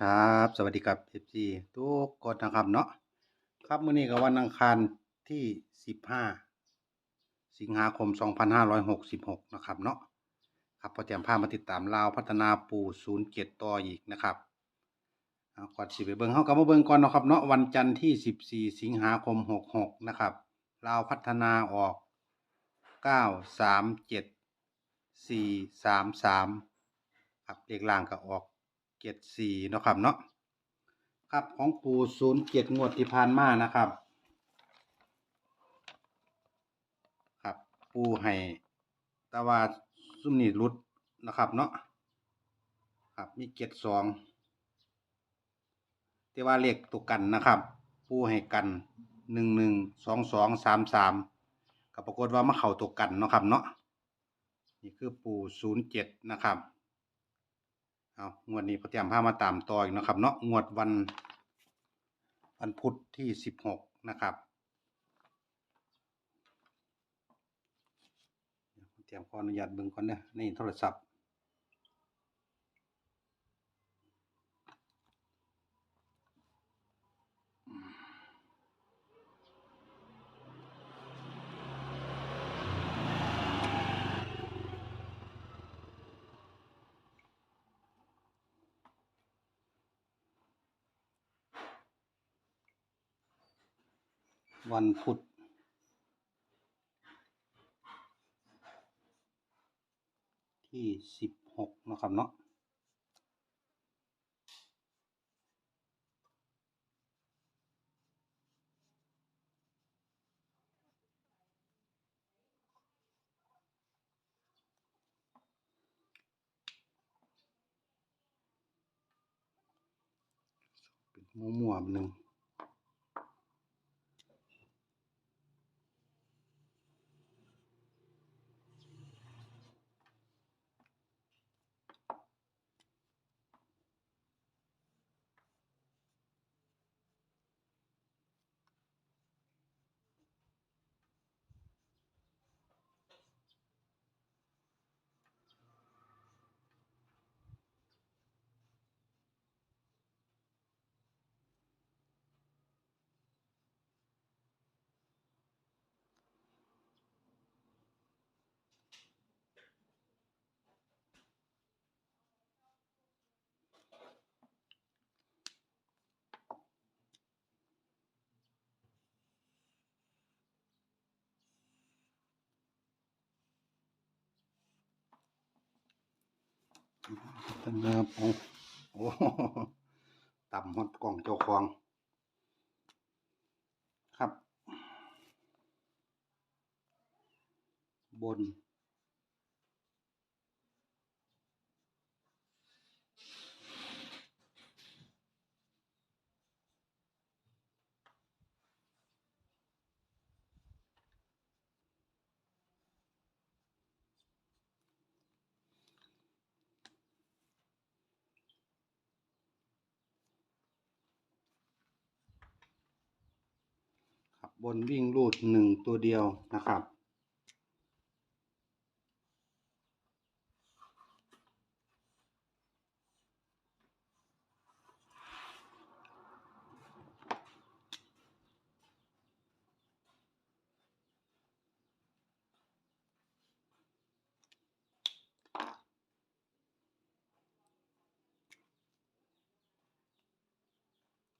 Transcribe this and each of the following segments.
ครับสวัสดีครับ FC ทุกคนนะครับเนาะครับมื้อนี้ก็วันอังคารที่ 15 สิงหาคม 2566 นะครับเนาะครับพอแจมพามาติดตามลาวพัฒนาปู07 ต่ออีกนะครับเอาก่อนสิไปเบิ่งเฮาก็มาเบิ่งก่อนนะครับเนาะวันจันทร์ที่ 14 สิงหาคม 66 นะครับลาวพัฒนาออก 937 433ครับเลขล่างก็ออก เจ็ดสี่เนาะครับเนาะครับของปูศูนย์เจ็ดงวดที่ผ่านมานะครับ ครับปูให้ต่ว่าซุ่มนี่รุดนะครับเนาะครับมีเจ็ดสองแต่ว่าเลขตัวกันนะครับ ปูให้กันหนึ่งหนึ่งสองสองสามสามก็ปรากฏว่ามาเข้าตัวกันเนาะครับเนาะนี่คือปูศูนย์เจ็ดนะครับ เอางวดนี้พอเตรียมพามาตามต่ออีกนะครับ เนาะงวดวันวันพุธที่สิบหกนะครับเดี๋ยวพอเตรียมขออนุญาตเบิ่งก่อนเด้อในโทรศัพท์ วันพุธที่สิบหกนะครับเนาะเป็นมั่วๆหนึ่ง ตั้งแต่โอ้โหต่ำฮอดกล่องเจ้าของ ครับ บน บนวิ่งรูดหนึ่งตัวเดียวนะครับ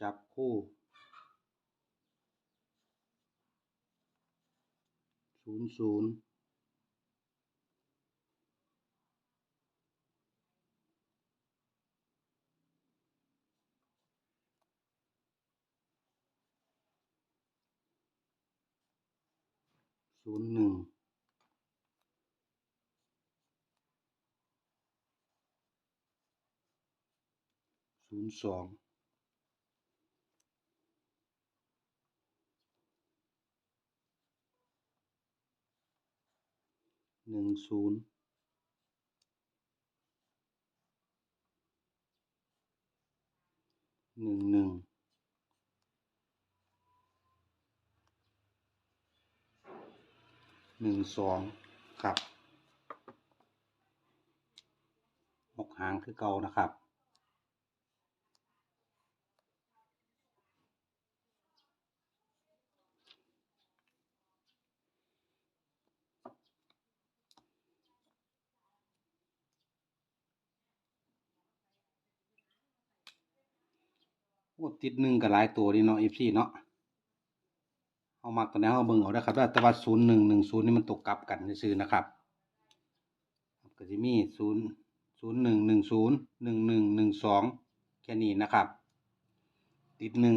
จับคู่ ศูนย์ศูนย์ศูนย์หนึ่งศูนย์สอง นึ่งศูนย์หนึ่งหนึ่งหนึ่งสองครับหกหางคือเก่านะครับ โอ้ติดหนึ่งกับหลายตัวนี่เนาะ FC เนาะเอามักตัวไหนเอาเบิ่งเอาได้ครับแต่ว่าศูนย์หนึ่งหนึ่งศูนย์นี่มันตกกลับกันซื่อนะครับก็จะมีศูนย์ศูนย์หนึ่งหนึ่งศูนย์หนึ่งหนึ่งหนึ่งสองแค่นี้นะครับ ติดหนึ่ง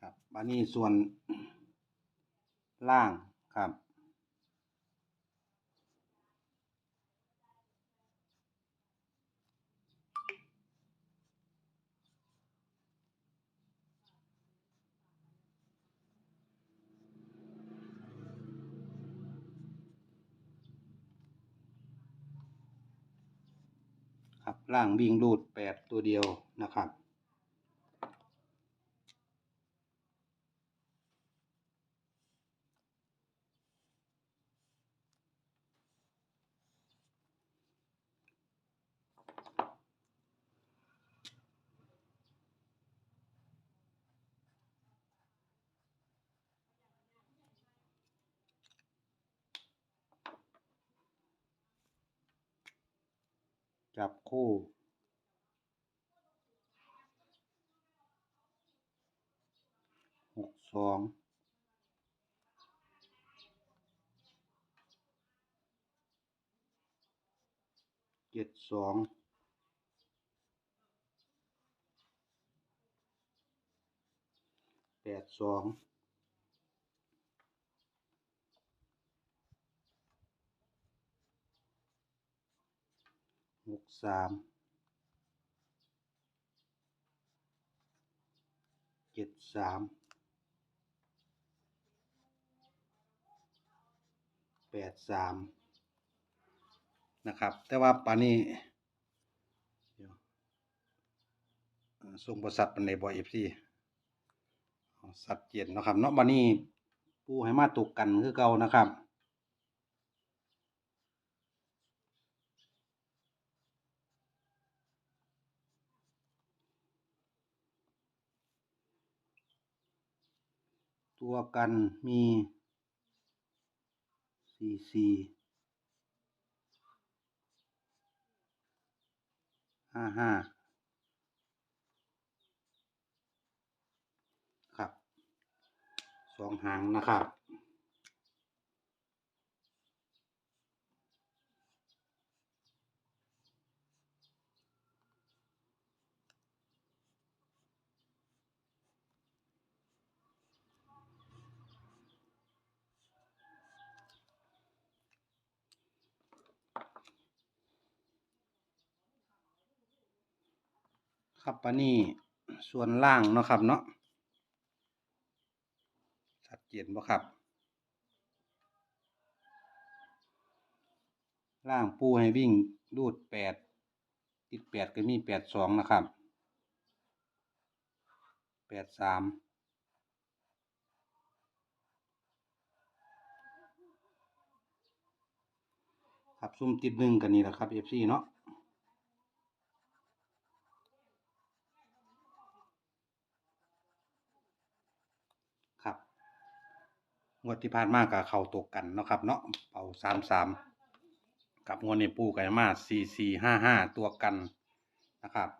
ครับอันนี้ส่วนล่างครับ ครับ ล่างวิ่งรูดแปดตัวเดียวนะครับ จับคู่ หกสอง เจ็ดสอง แปดสอง กสามเจ็ดสามแปดสามนะครับ แต่ว่าปานนี้ส่งบริษัทเปันในบอยเอฟซีสัตว์เจ็ดนะครับเนาะบันนี้ปูให้มาตกกันคือเก่านะครับ ตัวกันมีสี่สี่ห้าห้าครับสองหางนะครับ ครับอันนี้ส่วนล่างเนาะครับเนาะชัดเจนบ่ครับ ล่างปูให้วิ่งรูดแปดติดแปดก็มีแปดสองนะครับแปดสามครับซุ่มติดหนึ่งกันนี่แหละครับเอฟซีเนาะ ครับ งวดที่ผ่านมากับเขาตกกันนะครับ เนาะเป่าสามสามกับงวดนี้ปูไกันมาสี่สี่ห้าห้าตัวกันนะครับ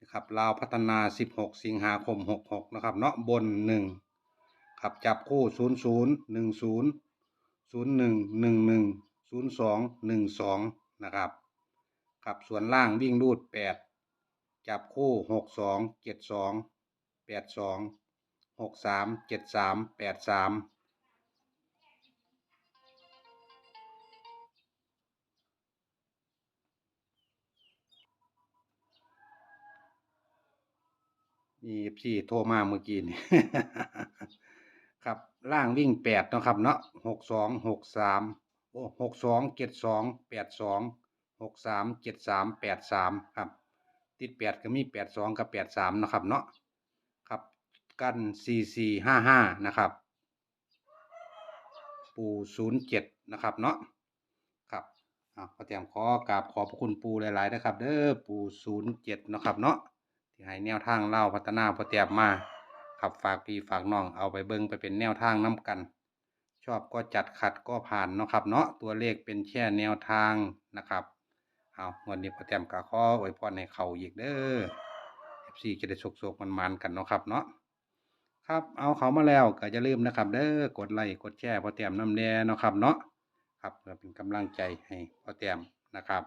นะครับลาวพัฒนาสิบหกสิงหาคมหกหกนะครับ เนาะบนหนึ่งครับจับคู่ศูนย์ศูนย์หนึ่งศูนย์ศูนย์หนึ่งหนึ่งหนึ่งศูนย์สองหนึ่งสองนะครับครับส่วนล่างวิ่งรูดแปดจับคู่หกสองเจ็ดสอง แปดสองหกสามเจ็ดสามแปดสามมีพี่โทรมาเมื่อกี้นี่ ครับล่างวิ่งแปดเนาะครับเนาะหกสองหกสามโอ้หกสองเจ็ดสองแปดสองหกสามเจ็ดสามแปดสามครับ ติดแปดก็มีแปดสองกับแปดสามนะครับเนาะ กันสี่สี่ห้าห้านะครับ ปูศูนย์เจ็ดนะครับเนาะครับอะขอแจมขอกราบขอบพระคุณปูหลายๆนะครับ เด้อปูศูนย์เจ็ดนะครับเนาะที่ให้แนวทางเล่าพัฒนาพอแจมมาขับฝากพี่ฝากน้องเอาไปเบิ่งไปเป็นแนวทางน้กัน ชอบก็จัดขัดก็ผ่านเนาะครับเนาะตัวเลขเป็นแค่แนวทางนะครับเอาวดนี้พอแต้มก็ขออวยพรให้เข้าอีกเด้อ FC จะได้โชคๆมันๆกันเนาะครับเนาะ ครับเอาเขามาแล้วก็อย่าลืมนะครับ เด้อกดไลค์กดแชร์พอแต้มน้ำแน่นะครับเนาะครับเพื่อเป็นกำลังใจให้พอแต้มนะครับ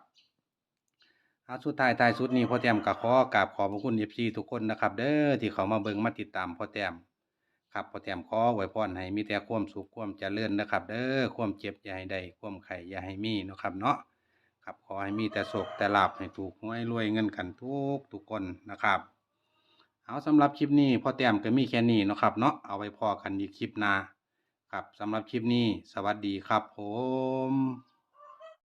อาสุดท้ายท้ายสุดนี้พอแต้มก็ขอกราบขอบพระคุณ FC ทุกคนนะครับ เด้อที่เขามาเบิ่งมาติดตามพอแต้มครับพอแต้มขอไว้พรให้มีแต่ความสุขความเจริญนะครับ เด้อความเจ็บอย่าให้ได้ความไข่อย่าให้มีนะครับเนาะครับขอให้มีแต่โศกแต่ลาบให้ถูกหวยรวยเงินกันทุกทุกคนนะครับ เอาสำหรับคลิปนี้พ่อแต้มก็มีแค่นี้นะครับเนาะเอาไว้พอกันอีกคลิปหน้าครับสำหรับคลิปนี้ สวัสดีครับผม